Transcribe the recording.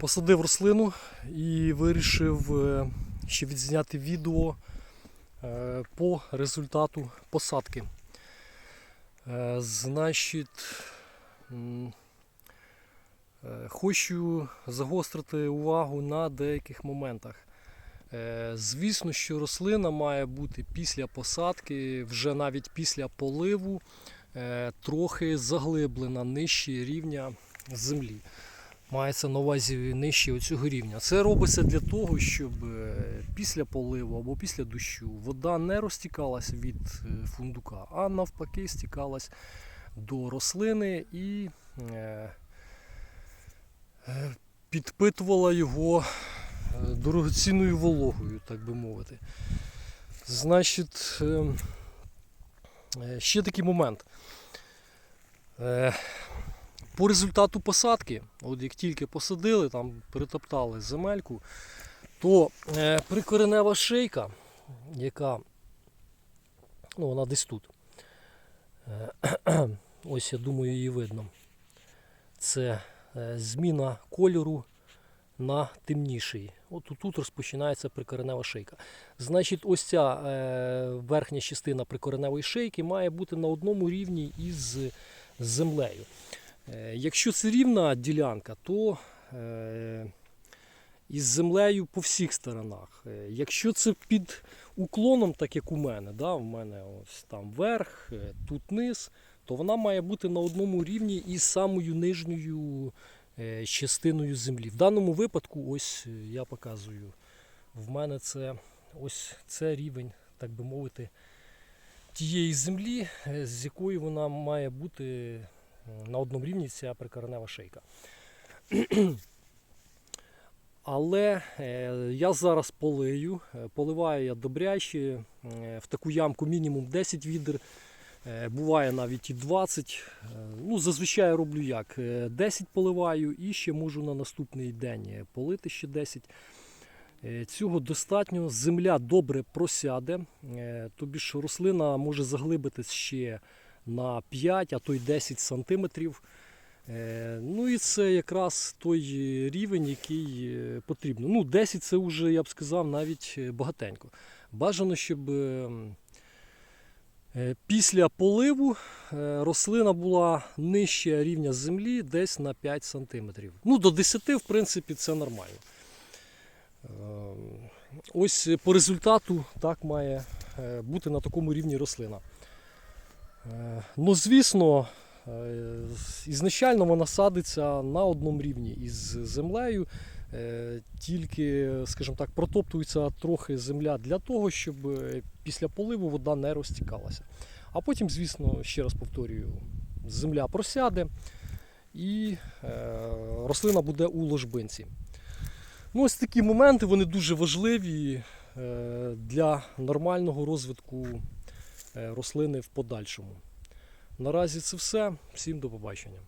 Посадив рослину і вирішив е, ще відзняти відео е, по результату посадки. Е, Значить, хочу загострити увагу на деяких моментах. Звісно, що рослина має бути після посадки, вже навіть після поливу, трохи заглиблена нижче рівня землі. Мається на увазі нижче оцього рівня. Це робиться для того, щоб е, після поливу або після дощу вода не розтікалась від е, фундука, а навпаки стікалась до рослини і е, підпитувала його дорогоцінною вологою, так би мовити. Значить, е, е, ще такий момент. По результату посадки, от як тільки посадили, там притоптали земельку, то е, прикоренева шийка, яка ну, вона десь тут. Е, ось я думаю, її видно. Це е, зміна кольору на темніший. От тут розпочинається прикоренева шийка. Значить, ось ця верхня частина прикореневої шийки має бути на одному рівні із землею. Е, Якщо це рівна ділянка, то е, із землею по всіх сторонах. Е, Якщо це під уклоном, так як у мене, да, в мене ось там верх, тут низ, то вона має бути на одному рівні із самою нижньою частиною землі. В даному випадку, ось я показую, в мене це ось це рівень, так би мовити, тієї землі, з якої вона має бути на одному рівні ця прикоренева шийка. Але е, я зараз полию, е, поливаю я добряче, е, в таку ямку мінімум 10 відер, буває навіть і 20. Е, ну, зазвичай роблю як? Е, 10 поливаю і ще можу на наступний день полити ще 10. Е, Цього достатньо. Земля добре просяде, тобі ж рослина може заглибитись ще на 5, а то й 10 сантиметрів. Е, Ну і це якраз той рівень, який е, потрібно. Ну, 10 це вже, я б сказав, навіть е, багатенько. Бажано, щоб е, е, після поливу рослина була нижче рівня землі десь на 5 см. Ну, до 10, в принципі, це нормально. Е, Ось по результату так має бути на такому рівні рослина. Е, Ну, звісно, е, ізначально вона садиться на одному рівні із землею, е, тільки, скажімо так, протоптується трохи земля для того, щоб після поливу вода не розтікалася. А потім, звісно, ще раз повторюю, земля просяде і рослина буде у ложбинці. Ну, ось такі моменти вони дуже важливі для нормального розвитку рослини в подальшому. Наразі це все. Всім до побачення.